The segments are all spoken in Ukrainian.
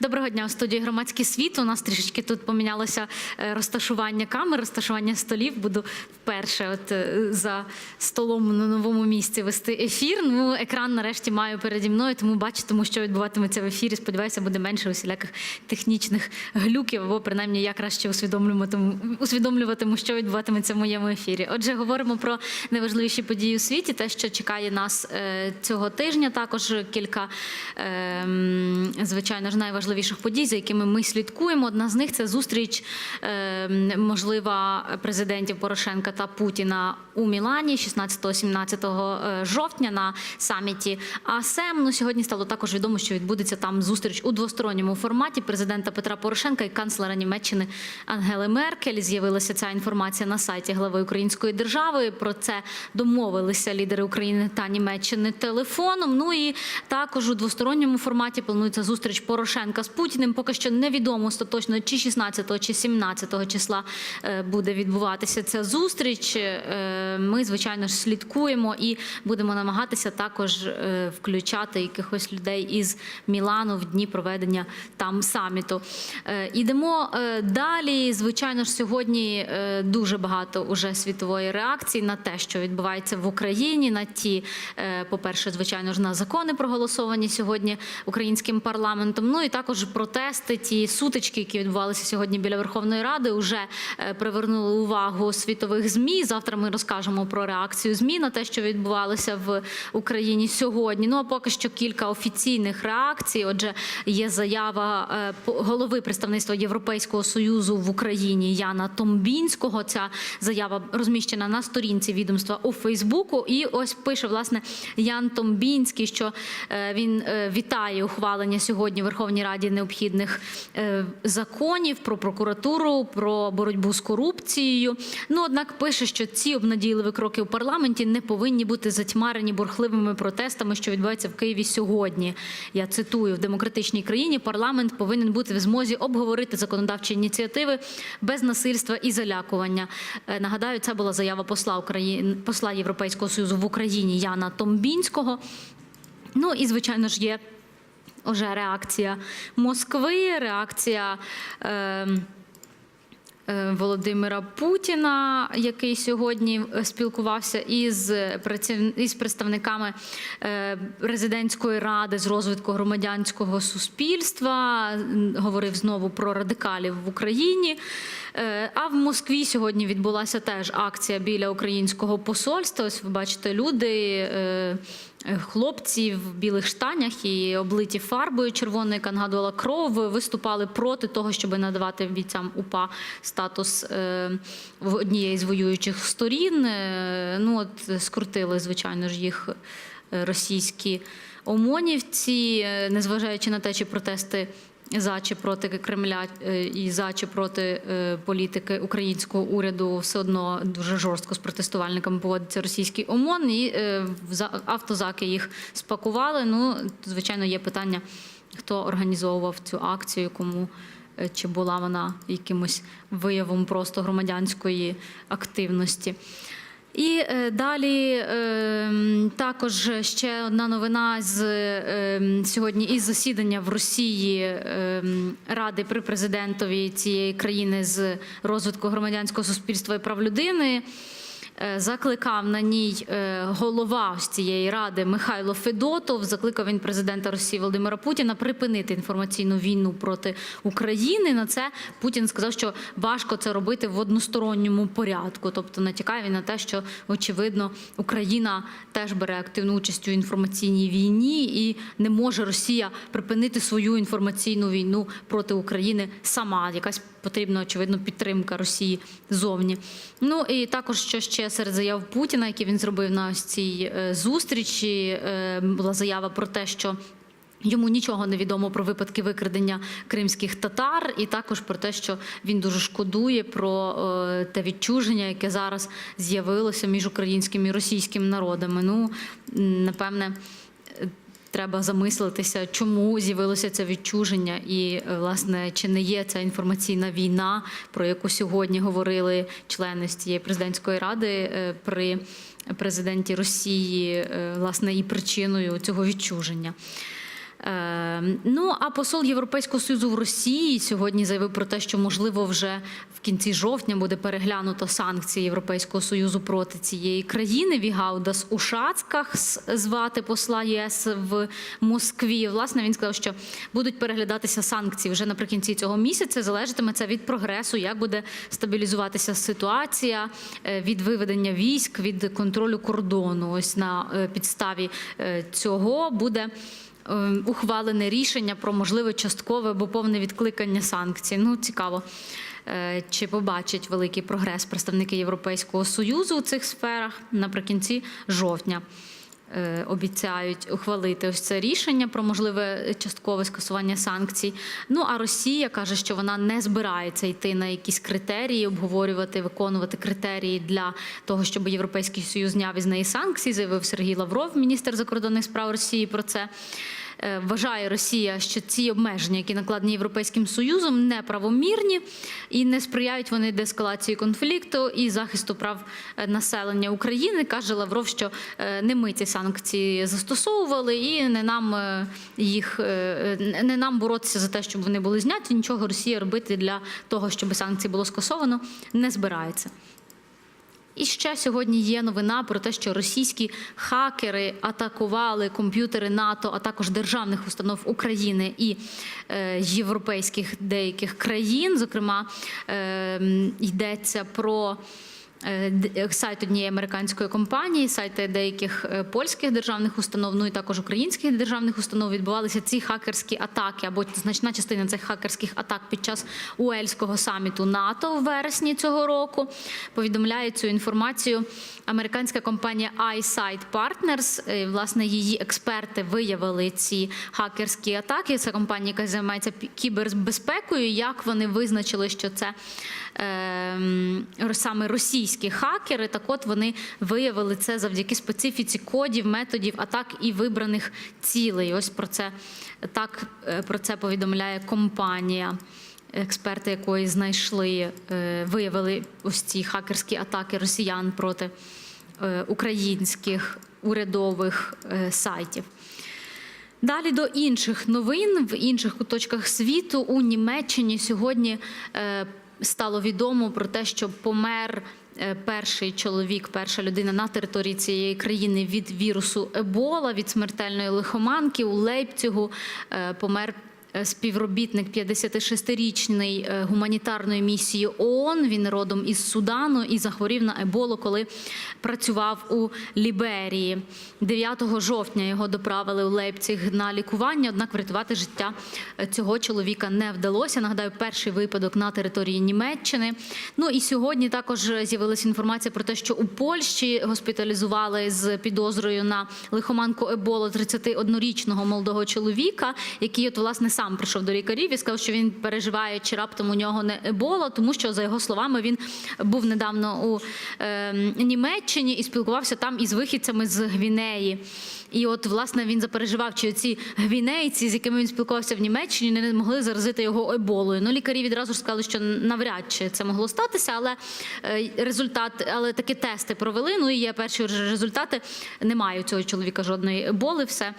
Доброго дня у студії громадський світ. У нас трішечки тут помінялося е, розташування камер, розташування столів. Буду вперше от е, за столом на новому місці вести ефір. Ну, екран нарешті маю переді мною, тому бачитиму, що відбуватиметься в ефірі. Сподіваюся, буде менше усіляких технічних глюків, або принаймні я краще усвідомлюватиму, усвідомлюватиму, що відбуватиметься в моєму ефірі. Отже, говоримо про найважливіші події у світі, те, що чекає нас е, цього тижня. Також кілька, е, звичайно ж, найважливіших подій, за якими ми слідкуємо. Одна з них це зустріч е, можлива президентів Порошенка та Путіна у Мілані 16-17 жовтня на саміті АСЕМ. Ну сьогодні стало також відомо, що відбудеться там зустріч у двосторонньому форматі президента Петра Порошенка і канцлера Німеччини Ангели Меркель. З'явилася ця інформація на сайті глави Української держави. Про це домовилися лідери України та Німеччини телефоном. Ну і також у двосторонньому форматі планується зустріч Порошенка з Путіним. Поки що невідомо остаточно, чи 16 чи 17-го числа е, буде відбуватися ця зустріч. Е, Ми, звичайно ж, слідкуємо і будемо намагатися також е, включати якихось людей із Мілану в дні проведення там саміту. Ідемо далі. Звичайно ж, сьогодні дуже багато уже світової реакції на те, що відбувається в Україні. На ті, е, по-перше, звичайно ж, на закони проголосовані сьогодні українським парламентом. Ну і також протести, ті сутички, які відбувалися сьогодні біля Верховної Ради, вже е, привернули увагу світових змі. Завтра ми розкажемо про реакцію ЗМІ на те, що відбувалося в Україні сьогодні. Ну а поки що кілька офіційних реакцій. Отже, є заява е, голови представництва Європейського союзу в Україні Яна Томбінського. Ця заява розміщена на сторінці відомства у Фейсбуку. І ось пише власне Ян Томбінський, що е, він вітає ухвалення сьогодні в Верховній Раді необхідних е, законів про прокуратуру, про боротьбу з корупцією. Ну однак пише, що ці обнадійливі кроки у парламенті не повинні бути затьмарені бурхливими протестами, що відбуваються в Києві сьогодні. Я цитую в демократичній країні. Парламент повинен бути в змозі обговорити законодавчі ініціативи без насильства і залякування. Е, Нагадаю, це була заява посла України посла Європейського союзу в Україні Яна Томбінського. Ну і звичайно ж є вже реакція Москви, реакція. Е, е, Володимира Путіна, який сьогодні е, спілкувався із із представниками е, резидентської ради з розвитку громадянського суспільства, говорив знову про радикалів в Україні. Е, А в Москві сьогодні відбулася теж акція біля українського посольства. Ось ви бачите, люди. е, Хлопці в білих штанях і облиті фарбою червоною, яка нагадувала кров, виступали проти того, щоб надавати бійцям УПА статус е, однієї з воюючих сторін. Е, Ну от скрутили, звичайно ж, їх е, російські ОМОНівці, е, незважаючи на те, чи протести. За чи проти Кремля е, і за чи проти е, політики українського уряду все одно дуже жорстко з протестувальниками поводиться російський ОМОН, і е, автозаки їх спакували. Ну, звичайно, є питання, хто організовував цю акцію, кому чи була вона якимось виявом просто громадянської активності. І е, далі е, також ще одна новина з е, сьогодні із засідання в Росії е, Ради при президентові цієї країни з розвитку громадянського суспільства і прав людини. Е, Закликав на ній е, голова ось цієї ради Михайло Федотов. Закликав він президента Росії Володимира Путіна припинити інформаційну війну проти України. На це Путін сказав, що важко це робити в односторонньому порядку. Тобто натякає він на те, що очевидно Україна теж бере активну участь у інформаційній війні, і не може Росія припинити свою інформаційну війну проти України сама. Якась потрібна очевидно підтримка Росії зовні. Ну і також що ще серед заяв Путіна, які він зробив на ось цій е, зустрічі, е, була заява про те, що. Йому нічого не відомо про випадки викрадення кримських татар, і також про те, що він дуже шкодує про е, те відчуження, яке зараз з'явилося між українським і російським народами. Ну напевне. Треба замислитися, чому з'явилося це відчуження, і е, власне чи не є ця інформаційна війна, про яку сьогодні говорили члени з цієї президентської ради е, при президенті Росії, е, власне, і причиною цього відчуження. Е, Ну а посол Європейського союзу в Росії сьогодні заявив про те, що можливо вже в кінці жовтня буде переглянуто санкції Європейського союзу проти цієї країни. Вігаудас Ушацках звати посла ЄС в Москві. Власне він сказав, що будуть переглядатися санкції вже наприкінці цього місяця. Залежатиме це від прогресу, як буде стабілізуватися ситуація е, від виведення військ, від контролю кордону. Ось на е, підставі е, цього буде ухвалене рішення про можливе часткове або повне відкликання санкцій. Ну, цікаво. е, Чи побачать великий прогрес представники Європейського союзу у цих сферах наприкінці жовтня? Е, Обіцяють ухвалити ось це рішення про можливе часткове скасування санкцій. Ну а Росія каже, що вона не збирається йти на якісь критерії, обговорювати, виконувати критерії для того, щоб Європейський Союз зняв із неї санкції. Заявив Сергій Лавров, міністр закордонних справ Росії, про це. Е, Вважає Росія, що ці обмеження, які накладені Європейським Союзом, неправомірні і не сприяють вони деескалації конфлікту і захисту прав е, населення України. каже Лавров, що е, не ми ці санкції застосовували, і не нам їх не нам боротися за те, щоб вони були зняті. Нічого Росія робити для того, щоб санкції було скасовано, не збирається. І ще сьогодні є новина про те, що російські хакери атакували комп'ютери НАТО, а також державних установ України і е, європейських деяких країн. Зокрема, е, йдеться про. Е, д- Сайт однієї американської компанії, сайти деяких е, польських державних установ, ну і також українських державних установ відбувалися ці хакерські атаки, або значна частина цих хакерських атак під час Уельського саміту НАТО в вересні цього року. Повідомляє цю інформацію американська компанія iSight Partners. Е, Власне, її експерти виявили ці хакерські атаки. Це компанія, яка займається кібербезпекою. Як вони визначили, що це саме російські хакери? Так, от вони виявили це завдяки специфіці кодів, методів атак і вибраних цілей. Ось про це так е, про це повідомляє компанія експерти якої знайшли, е, виявили ось ці хакерські атаки росіян проти е, українських урядових сайтів. Далі до інших новин в інших куточках світу у Німеччині сьогодні стало відомо про те, що помер е, перший чоловік, перша людина на території цієї країни від вірусу Ебола, від смертельної лихоманки у Лейпцигу е, помер. Е, Співробітник 56-річний е, гуманітарної місії ООН. Він родом із Судану і захворів на еболу, коли працював у Ліберії. 9 жовтня його доправили у Лейпциг на лікування. Однак врятувати життя е, цього чоловіка не вдалося. Нагадаю, перший випадок на території Німеччини. Ну і сьогодні також з'явилася інформація про те, що у Польщі госпіталізували з підозрою на лихоманку Еболу 31-річного молодого чоловіка, який от власне сам прийшов до лікарів і сказав, що він переживає, чи раптом у нього не ебола, тому що за його словами він був недавно у е, Німеччині і спілкувався там із вихідцями з Гвінеї. І от власне він запереживав, чи ці гвінейці, з якими він спілкувався в Німеччині, не могли заразити його еболою. Ну лікарі відразу ж сказали, що навряд чи це могло статися, але е, результат, але такі тести провели. Ну і є перші результати. Немає у цього чоловіка жодної еболи. Все.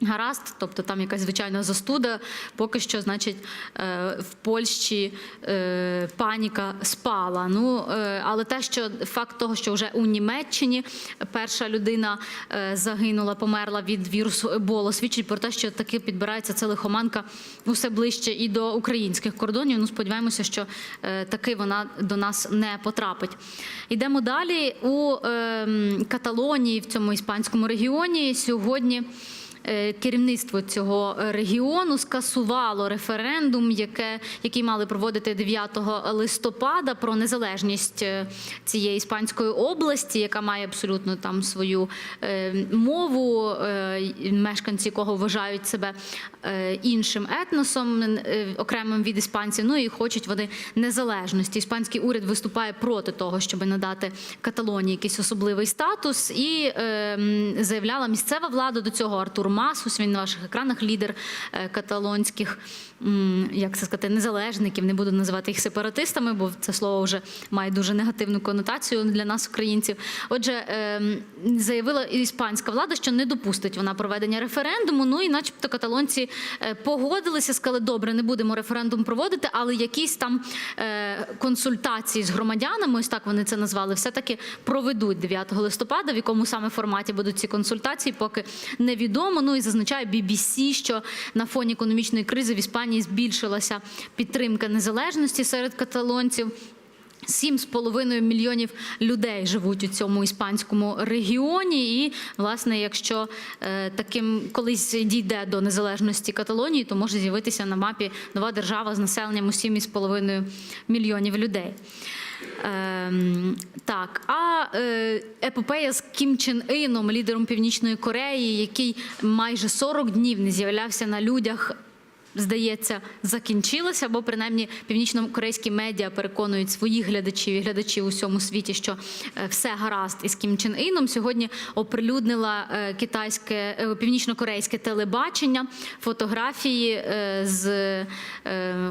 Гаразд, тобто там якась звичайна застуда. Поки що, значить, е, в Польщі е, паніка спала. Ну е, але те, що факт того, що вже у Німеччині перша людина загинула, померла від вірусу Ебола, свідчить про те, що таки підбирається ця лихоманка усе ближче і до українських кордонів. Ну сподіваємося, що таки вона до нас не потрапить. Йдемо далі у е, Каталонії, в цьому іспанському регіоні сьогодні. Е, Керівництво цього регіону скасувало референдум, яке, який мали проводити 9 листопада про незалежність е, цієї іспанської області, яка має абсолютно там свою е, мову, е, мешканці якого вважають себе е, іншим етносом, е, окремим від іспанців. Ну і хочуть вони незалежності. Іспанський уряд виступає проти того, щоб надати Каталонії якийсь особливий статус, і е, заявляла місцева влада до цього Артур Масус. Він на ваших екранах лідер е, каталонських, як це сказати, незалежників. Не буду називати їх сепаратистами, бо це слово вже має дуже негативну конотацію для нас, українців. Отже, ем, заявила іспанська влада, що не допустить вона проведення референдуму. Ну і, начебто, каталонці е, погодилися, сказали, добре, не будемо референдум проводити, але якісь там е, консультації з громадянами, ось так вони це назвали, все-таки проведуть 9 листопада. В якому саме форматі будуть ці консультації, поки невідомо. Ну і зазначає BBC, що на фоні економічної кризи в Іспанії збільшилася підтримка незалежності серед каталонців. 7,5 мільйонів людей живуть у цьому іспанському регіоні. І, власне, якщо е, таким колись дійде до незалежності Каталонії, то може з'явитися на мапі нова держава з населенням у 7,5 мільйонів людей. Ем, так, а е, епопея з Кім Чен Іном, лідером Північної Кореї, який майже 40 днів не з'являвся на людях здається, закінчилася, або принаймні північно-корейські медіа переконують своїх глядачів і глядачів у всьому світі, що е, все гаразд із Кім Чен Іном. Сьогодні оприлюднила е, китайське е, північно-корейське телебачення фотографії з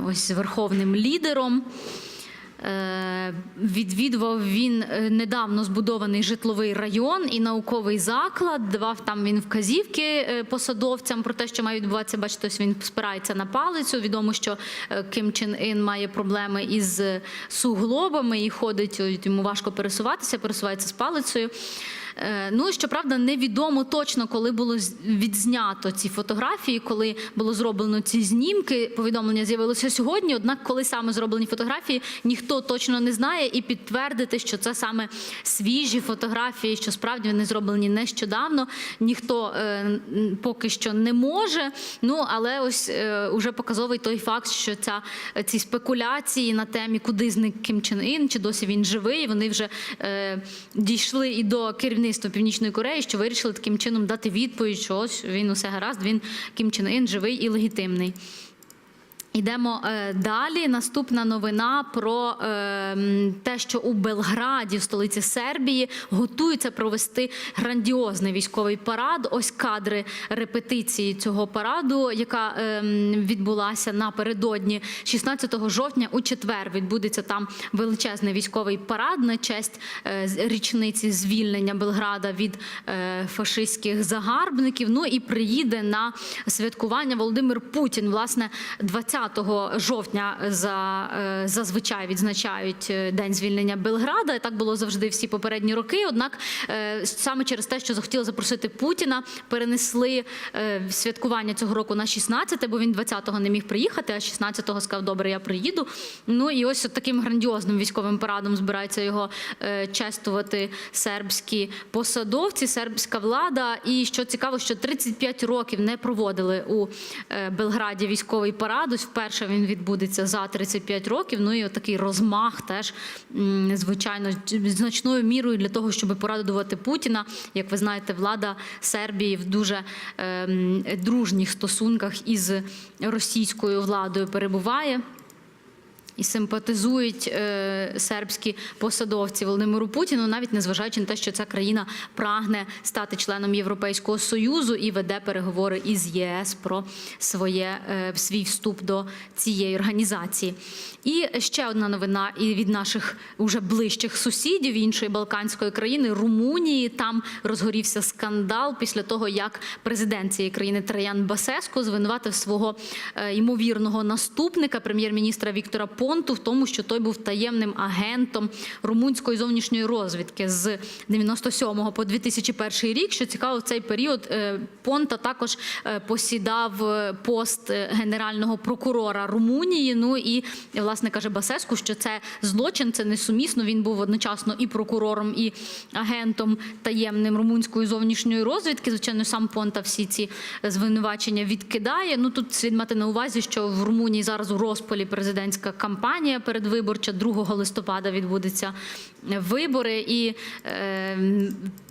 ось верховним лідером. Е, Відвідував він е, недавно збудований житловий район і науковий заклад. Давав там він вказівки е, посадовцям про те, що має відбуватися. Бачите, ось він спирається на палицю. Відомо, що Ким Чен Ін має проблеми із суглобами і ходить йому важко пересуватися, пересувається з палицею. Е, Ну, щоправда, невідомо точно, коли було відзнято ці фотографії, коли було зроблено ці знімки. Повідомлення з'явилося сьогодні. Однак, коли саме зроблені фотографії, ніхто точно не знає, і підтвердити, що це саме свіжі фотографії, що справді вони зроблені нещодавно. Ніхто е, поки що не може. Ну але ось е, уже показовий той факт, що ця ці спекуляції на темі, куди зник Кім Чен Ін, чи досі він живий. Вони вже дійшли і до керівництва Північної Кореї, що вирішили таким чином дати відповідь, що ось він усе гаразд, він Кім Чен Ін живий і легітимний. Йдемо е, далі. Наступна новина про е, те, що у Белграді, в столиці Сербії, готуються провести грандіозний військовий парад. Ось кадри репетиції цього параду, яка е, відбулася напередодні 16 жовтня. У четвер відбудеться там величезний військовий парад на честь річниці звільнення Белграда від фашистських загарбників. Ну і приїде на святкування Володимир Путін. Власне, 20 жовтня за е, зазвичай відзначають е, день звільнення Белграда. Так було завжди всі попередні роки. Однак е, саме через те, що захотіли запросити Путіна, перенесли святкування цього року на 16, бо він 20-го не міг приїхати, а 16-го сказав, добре, я приїду. Ну і ось таким грандіозним військовим парадом збираються його чествувати сербські посадовці, сербська влада. І що цікаво, що 35 років не проводили у Белграді військовий парад. Ось вперше він відбудеться за 35 років. Ну і такий розмах теж звичайно значною мірою для того, щоб порадувати Путіна. Як ви знаєте, влада Сербії в дуже е, дружніх стосунках із російською владою перебуває. І симпатизують е, сербські посадовці Володимиру Путіну, навіть незважаючи на те, що ця країна прагне стати членом Європейського союзу і веде переговори із ЄС про своє е, свій вступ до цієї організації. І ще одна новина і від наших уже ближчих сусідів іншої балканської країни Румунії. Там розгорівся скандал після того, як президент цієї країни Траян Басеско звинуватив свого е, ймовірного наступника, прем'єр-міністра Віктора Понту, в тому, що той був таємним агентом румунської зовнішньої розвідки з 97 по 2001 рік. Що цікаво, в цей період е, Понта також е, посідав пост генерального прокурора Румунії. Ну і власне каже Басеску, що це злочин, це несумісно. Він був одночасно і прокурором, і агентом таємним румунської зовнішньої розвідки. Звичайно, сам Понта всі ці звинувачення відкидає. Ну тут слід мати на увазі, що в Румунії зараз у розпалі президентська кампанія передвиборча. 2 листопада відбудуться вибори, і е,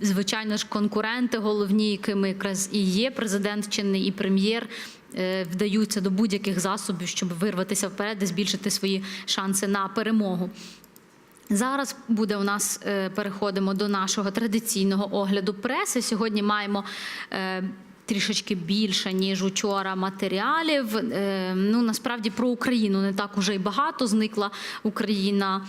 звичайно ж конкуренти головні, якими якраз і є президент чинний і прем'єр. Е, Вдаються до будь-яких засобів, щоб вирватися вперед і збільшити свої шанси на перемогу. Зараз буде у нас е, переходимо до нашого традиційного огляду преси. Сьогодні маємо е, трішечки більше, ніж учора матеріалів. Ну, насправді про Україну не так уже й багато зникла Україна.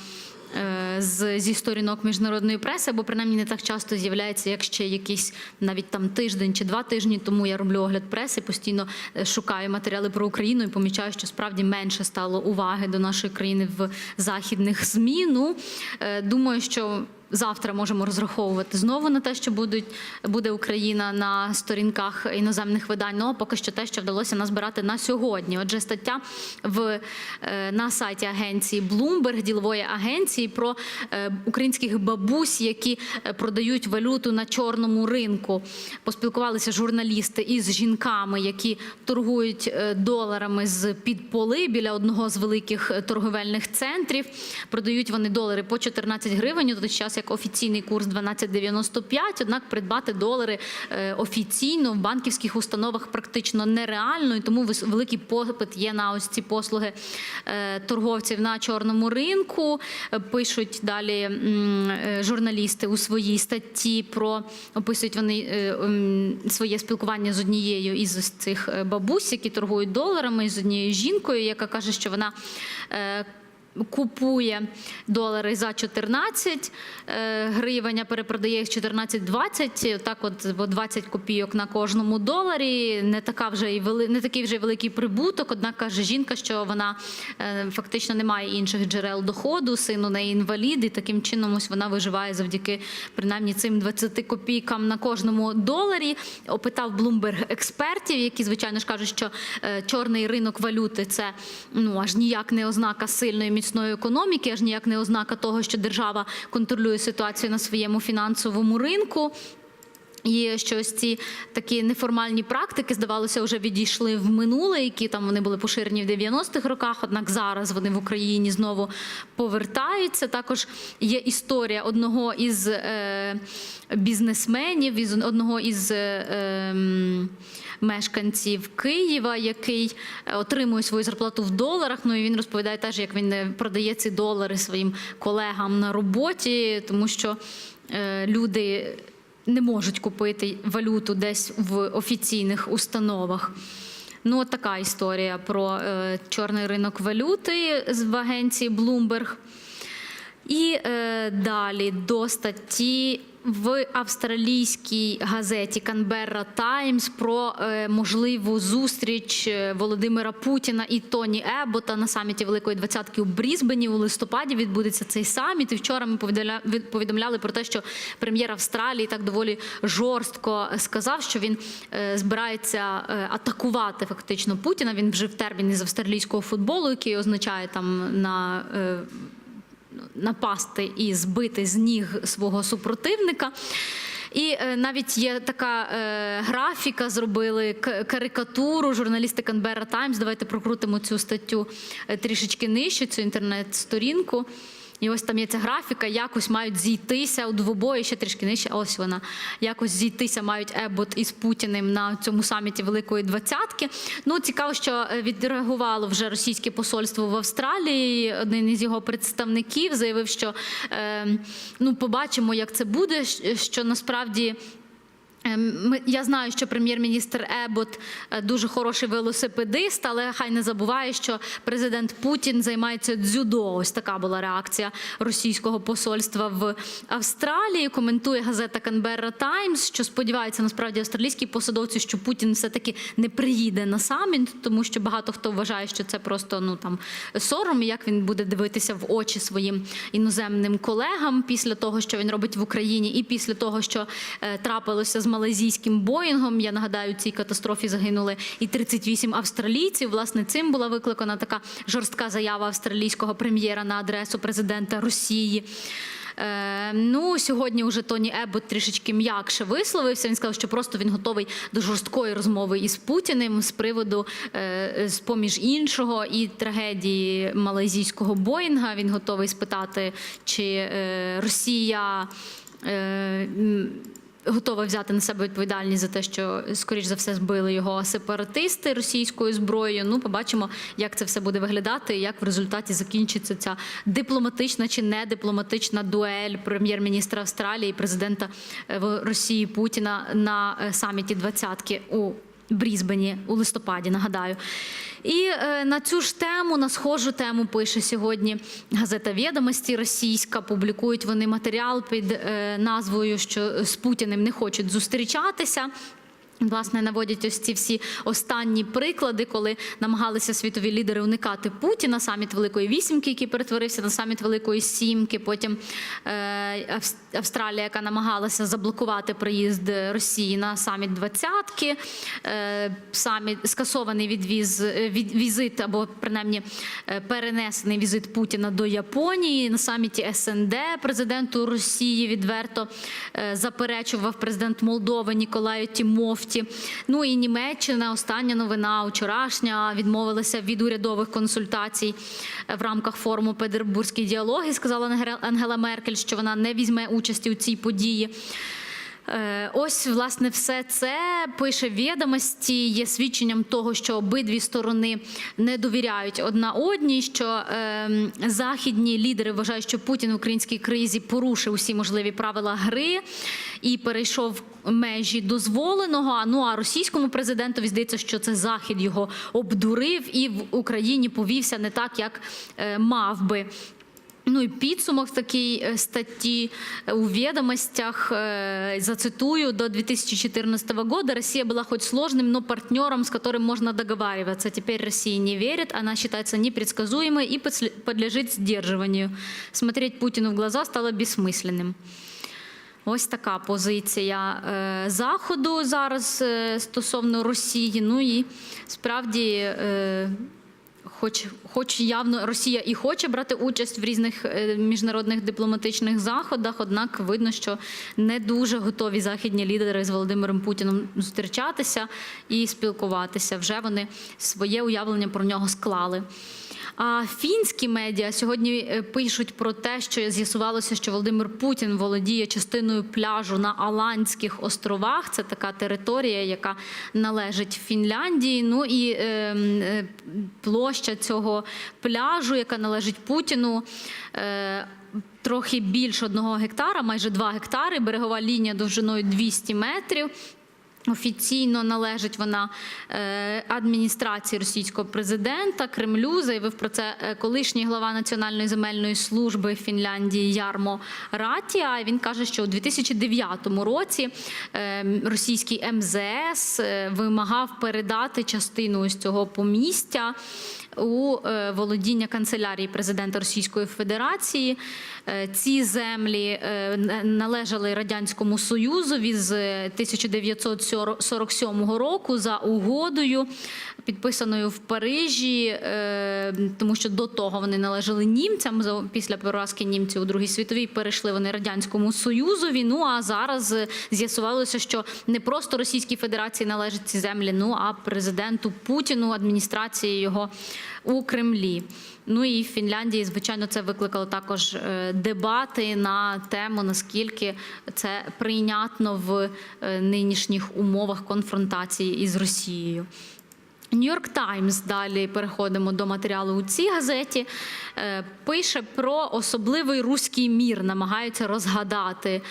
Е, З, зі сторінок міжнародної преси, або принаймні не так часто з'являється, як ще якийсь навіть там тиждень чи два тижні тому я роблю огляд преси, постійно е, шукаю матеріали про Україну і помічаю, що справді менше стало уваги до нашої країни в західних ЗМІ. Ну е, думаю, що завтра можемо розраховувати знову на те, що будуть буде Україна на сторінках іноземних видань. Ну а поки що те, що вдалося назбирати на сьогодні. Отже, стаття в е, на сайті агенції Bloomberg, ділової агенції, про е, українських бабусь, які е, продають валюту на чорному ринку. Поспілкувалися журналісти із жінками, які торгують доларами з під поли біля одного з великих торговельних центрів. Продають вони долари по 14 гривень. У той час як офіційний курс 12,95, Однак придбати долари е, офіційно в банківських установах практично нереально, і тому великий попит є на ось ці послуги е, торговців на чорному ринку. Е, Пишуть далі журналісти у своїй статті про описують вони своє спілкування з однією із цих бабусь, які торгують доларами, з однією жінкою, яка каже, що вона. Купує долари за 14 е, гривень, а перепродає їх 14-20, так от по 20 копійок на кожному доларі. Не така вже і вели, не такий вже великий прибуток. Однак каже жінка, що вона е, фактично не має інших джерел доходу, син у неї інвалід, і таким чином ось вона виживає завдяки принаймні цим 20 копійкам на кожному доларі. Опитав Bloomberg експертів, які звичайно ж кажуть, що е, чорний ринок валюти це ну аж ніяк не ознака сильної міцної економіки, аж ніяк не ознака того, що держава контролює ситуацію на своєму фінансовому ринку. І що ось ці такі неформальні практики, здавалося, вже відійшли в минуле, які там вони були поширені в 90-х роках. Однак зараз вони в Україні знову повертаються. Також є історія одного із е, бізнесменів, із одного із. Е, ем, Мешканців Києва, який е, отримує свою зарплату в доларах. Ну і він розповідає теж, як він е, продає ці долари своїм колегам на роботі, тому що е, люди не можуть купити валюту десь в офіційних установах. Ну, от така історія про е, чорний ринок валюти з в агенції Bloomberg. І е, далі до статті в австралійській газеті Canberra Times про е, можливу зустріч е, Володимира Путіна і Тоні Ебота на саміті Великої Двадцятки у Брізбені у листопаді відбудеться цей саміт. І вчора ми повідомля- повідомляли про те, що прем'єр Австралії так доволі жорстко сказав, що він е, збирається атакувати фактично Путіна. Він вжив термін із австралійського футболу, який означає там на напасти і збити з ніг свого супротивника. І е, навіть є така е, графіка, зробили карикатуру журналісти Canberra Times. Давайте прокрутимо цю статтю е, трішечки нижче, цю інтернет-сторінку. І ось там є ця графіка, якось мають зійтися у двобої, ще трішки нижче. Ось вона. Якось зійтися мають Ебот із Путіним на цьому саміті Великої Двадцятки. Ну, цікаво, що е, відреагувало вже російське посольство в Австралії. Один із його представників заявив, що е, ну, побачимо, як це буде, що насправді. Ем, я знаю, що прем'єр-міністр Ебот е, дуже хороший велосипедист, але хай не забуває, що президент Путін займається дзюдо. Ось така була реакція російського посольства в Австралії. Коментує газета Canberra Times, що сподівається насправді австралійські посадовці, що Путін все-таки не приїде на саміт, тому що багато хто вважає, що це просто ну там сором, як він буде дивитися в очі своїм іноземним колегам після того, що він робить в Україні, і після того, що е, трапилося з малазійським Боїнгом. Я нагадаю, цій катастрофі загинули і 38 австралійців. Власне, цим була викликана така жорстка заява австралійського прем'єра на адресу президента Росії. Е, ну, сьогодні вже Тоні Ебот трішечки м'якше висловився. Він сказав, що просто він готовий до жорсткої розмови із Путіним з приводу, е, з поміж іншого, і трагедії малайзійського Боїнга. Він готовий спитати, чи е, Росія. Е, готова взяти на себе відповідальність за те, що скоріш за все збили його сепаратисти російською зброєю. Ну, побачимо, як це все буде виглядати, як в результаті закінчиться ця дипломатична чи не дипломатична дуель прем'єр-міністра Австралії і президента е, Росії Путіна на е, саміті двадцятки у Брізбені у листопаді. Нагадаю. І е, на цю ж тему, на схожу тему пише сьогодні газета Відомості Російська. Публікують вони матеріал під е, назвою, що з Путіним не хочуть зустрічатися. Власне, наводять ось ці всі останні приклади, коли намагалися світові лідери уникати Путіна, саміт Великої Вісімки, який перетворився на саміт Великої Сімки. Потім е, Австралія, яка намагалася заблокувати приїзд Росії на саміт двадцятки, е, саміт скасований відвіз е, від, візит або принаймні е, перенесений візит Путіна до Японії на саміті СНД президенту Росії відверто е, заперечував президент Молдови Ніколаю Тімофті. Ну і Німеччина, остання новина вчорашня, відмовилася від урядових консультацій в рамках форуму Петербурзькі діалоги. сказала Ангела Меркель, що вона не візьме участі у цій події. Е, Ось, власне, все це пише відомості, є свідченням того, що обидві сторони не довіряють одна одній. Що е, західні лідери вважають, що Путін в українській кризі порушив усі можливі правила гри і перейшов межі дозволеного. Ну а російському президентові здається, що це захід його обдурив і в Україні повівся не так, як е, мав би. Ну і підсумок такій е, статті е, у ведомостях, э, зацитую, до 2014 года Россия была хоть сложным, но партнером, с которым можно договариваться. Теперь Россия не верит, она считается непредсказуемой и подсле- подлежит сдерживанию. Смотреть Путину в глаза стало бессмысленным. Ось така позиція е, Заходу зараз е, стосовно Росії. Ну і справді, е, хоч, хоч явно Росія і хоче брати участь в різних е, міжнародних дипломатичних заходах, однак видно, що не дуже готові західні лідери з Володимиром Путіном зустрічатися і спілкуватися. Вже вони своє уявлення про нього склали. А фінські медіа сьогодні е, пишуть про те, що з'ясувалося, що Володимир Путін володіє частиною пляжу на Аландських островах. Це така територія, яка належить Фінляндії. Ну і е, е, площа цього пляжу, яка належить Путіну. Е, Трохи більше одного гектара, майже два гектари, берегова лінія довжиною 200 метрів. Офіційно належить вона е, адміністрації російського президента Кремлю. Заявив про це е, колишній глава Національної земельної служби Фінляндії Ярмо Ратія. Він каже, що у 2009 році е, російський МЗС вимагав передати частину ось цього помістя у е, володіння канцелярії президента Російської Федерації. Е, Ці землі е, належали радянському союзові з 1947 року за угодою, підписаною в Парижі, тому що до того вони належали німцям. Після поразки німців у Другій світовій перейшли вони радянському союзові. Ну а зараз з'ясувалося, що не просто Російській Федерації належать ці землі, ну а президенту Путіну, адміністрації його у Кремлі. Ну і в Фінляндії, звичайно, це викликало також е, дебати на тему, наскільки це прийнятно в е, нинішніх умовах конфронтації із Росією. Нью-Йорк Таймс, далі переходимо до матеріалу у цій газеті. е, Пише про особливий руський мір, намагаються розгадати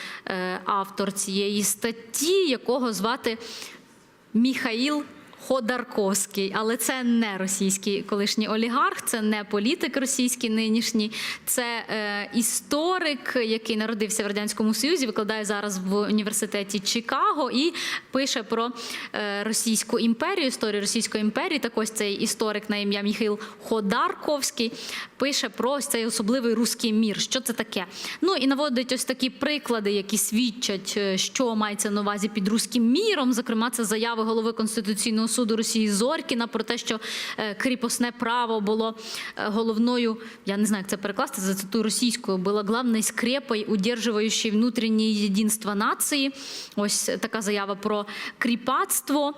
автор цієї статті, якого звати Міхаїл Ходорковський, але це не російський колишній олігарх, це не політик російський нинішній, це е, історик, який народився в радянському союзі, викладає зараз в університеті Чикаго і пише про е, російську імперію, історію російської імперії. Так ось цей історик на ім'я Міхаїл Ходорковський пише про ось цей особливий руський мір. Що це таке? Ну і наводить ось такі приклади, які свідчать, е, що мається на увазі під руським міром. Зокрема, це заяви голови конституційного Конституційного суду Росії Зоркіна про те, що е, кріпосне право було е, головною, я не знаю, як це перекласти, зацитую російською, було главною скрепою, удержуючою внутрішнє єдинство нації. Ось така заява про кріпацтво.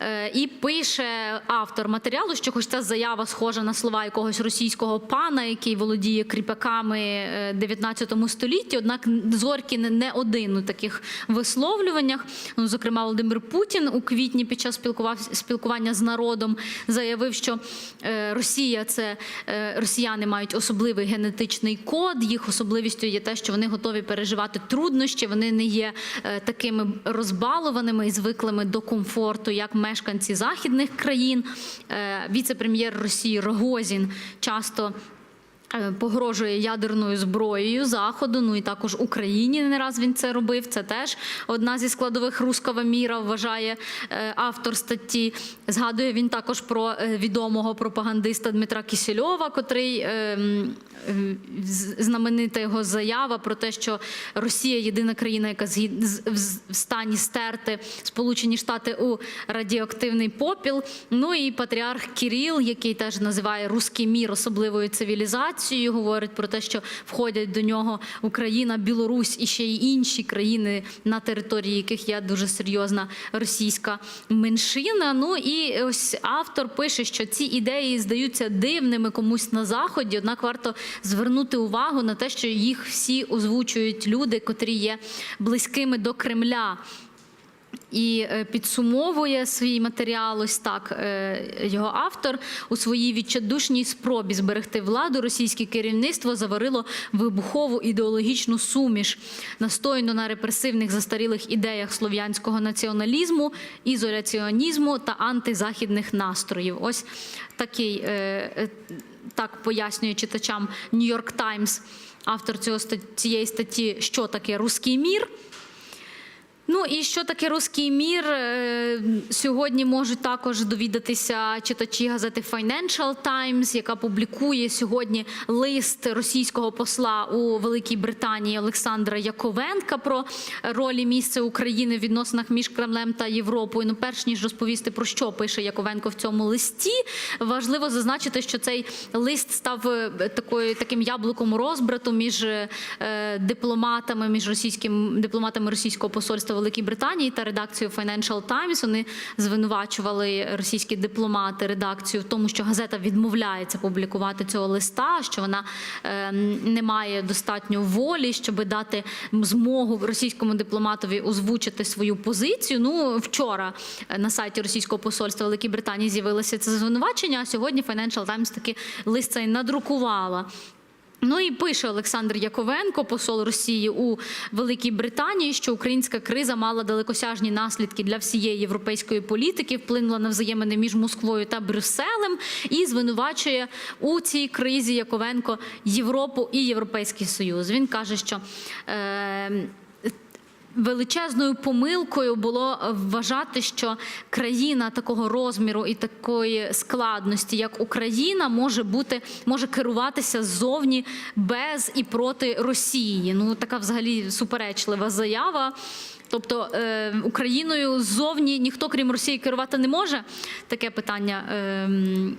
Е, І пише автор матеріалу, що хоч ця заява схожа на слова якогось російського пана, який володіє кріпаками е, 19 столітті, однак Зоркін не один у таких висловлюваннях. Ну, зокрема, Володимир Путін у квітні під час спілкував- спілкування з народом заявив, що е, Росія це е, росіяни мають особливий генетичний код. Їх особливістю є те, що вони готові переживати труднощі. Вони не є е, такими розбалованими і звиклими до комфорту, як мешканці західних країн. Віце-прем'єр Росії Рогозін часто. Е, Погрожує ядерною зброєю заходу. Ну і також Україні не раз він це робив. Це теж одна зі складових руского міра. Вважає е, автор статті. Згадує він також про е, відомого пропагандиста Дмитра Кісельова, котрий е, м, е, з- знаменита його заява про те, що Росія єдина країна, яка в стані стерти Сполучені Штати у радіоактивний попіл. Ну і патріарх Кіріл, який теж називає руський мір особливою цивілізацією, говорить про те, що входять до нього Україна, Білорусь і ще й інші країни, на території яких є дуже серйозна російська меншина. Ну і ось автор пише, що ці ідеї здаються дивними комусь на заході, однак варто звернути увагу на те, що їх всі озвучують люди, котрі є близькими до Кремля. І е, підсумовує свій матеріал ось так е, його автор у своїй відчайдушній спробі зберегти владу. Російське керівництво заварило вибухову ідеологічну суміш, настояно на репресивних застарілих ідеях слов'янського націоналізму, ізоляціонізму та антизахідних настроїв. Ось такий е, так пояснює читачам Нью-Йорк Таймс, автор цього цієї статті, що таке руський мір. Ну і що таке руський мір? Е, Сьогодні можуть також довідатися читачі газети Financial Times, яка публікує сьогодні лист російського посла у Великій Британії Олександра Яковенка про ролі місця України в відносинах між Кремлем та Європою. Ну, перш ніж розповісти про що пише Яковенко в цьому листі, важливо зазначити, що цей лист став е, такою таким яблуком розбрату між е, дипломатами, між російським дипломатами російського посольства Великій Британії та редакцією Financial Times. Вони звинувачували російські дипломати редакцію в тому, що газета відмовляється публікувати цього листа, що вона е, не має достатньо волі, щоб дати змогу російському дипломатові озвучити свою позицію. Ну вчора е, на сайті російського посольства Великій Британії з'явилося це звинувачення. А сьогодні Financial Times таки лист цей надрукувала. Ну і пише Олександр Яковенко, посол Росії у Великій Британії, що українська криза мала далекосяжні наслідки для всієї європейської політики, вплинула на взаємини між Москвою та Брюсселем і звинувачує у цій кризі Яковенко Європу і Європейський Союз. Він каже, що. Е- Величезною помилкою було вважати, що країна такого розміру і такої складності, як Україна, може бути може керуватися ззовні без і проти Росії. Ну така взагалі суперечлива заява. Тобто е, Україною ззовні ніхто крім Росії керувати не може. Таке питання е,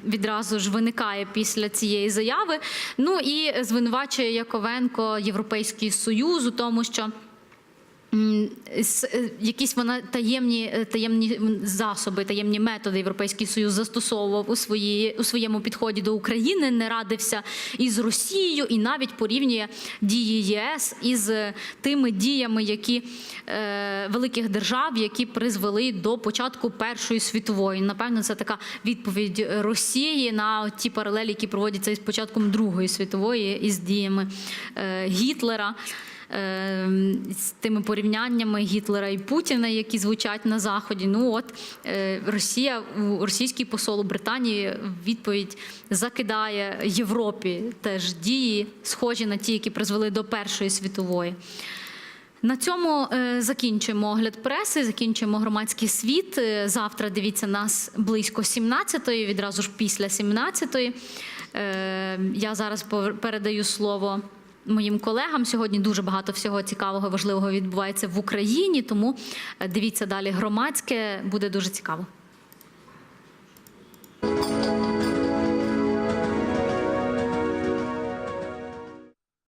відразу ж виникає після цієї заяви. Ну і звинувачує Яковенко Європейський Союз у тому, що. Е, Якісь вона таємні е, таємні засоби, таємні методи Європейський Союз застосовував у свої у своєму підході до України, не радився із Росією і навіть порівнює дії ЄС із е, тими діями, які великих держав, які призвели до початку Першої світової. Напевно, це така відповідь Росії на ті паралелі, які проводяться із початком Другої світової із діями Гітлера з тими порівняннями Гітлера і Путіна, які звучать на заході. Ну от е, Росія у російський посол у Британії відповідь закидає Європі теж дії, схожі на ті, які призвели до Першої світової. На цьому е, закінчуємо огляд преси, закінчуємо громадський світ. Е, Завтра дивіться нас близько 17-ї, відразу ж після 17-ї. Е, Я зараз передаю слово моїм колегам. Сьогодні дуже багато всього цікавого, важливого відбувається в Україні. Тому е, дивіться далі. Громадське буде дуже цікаво.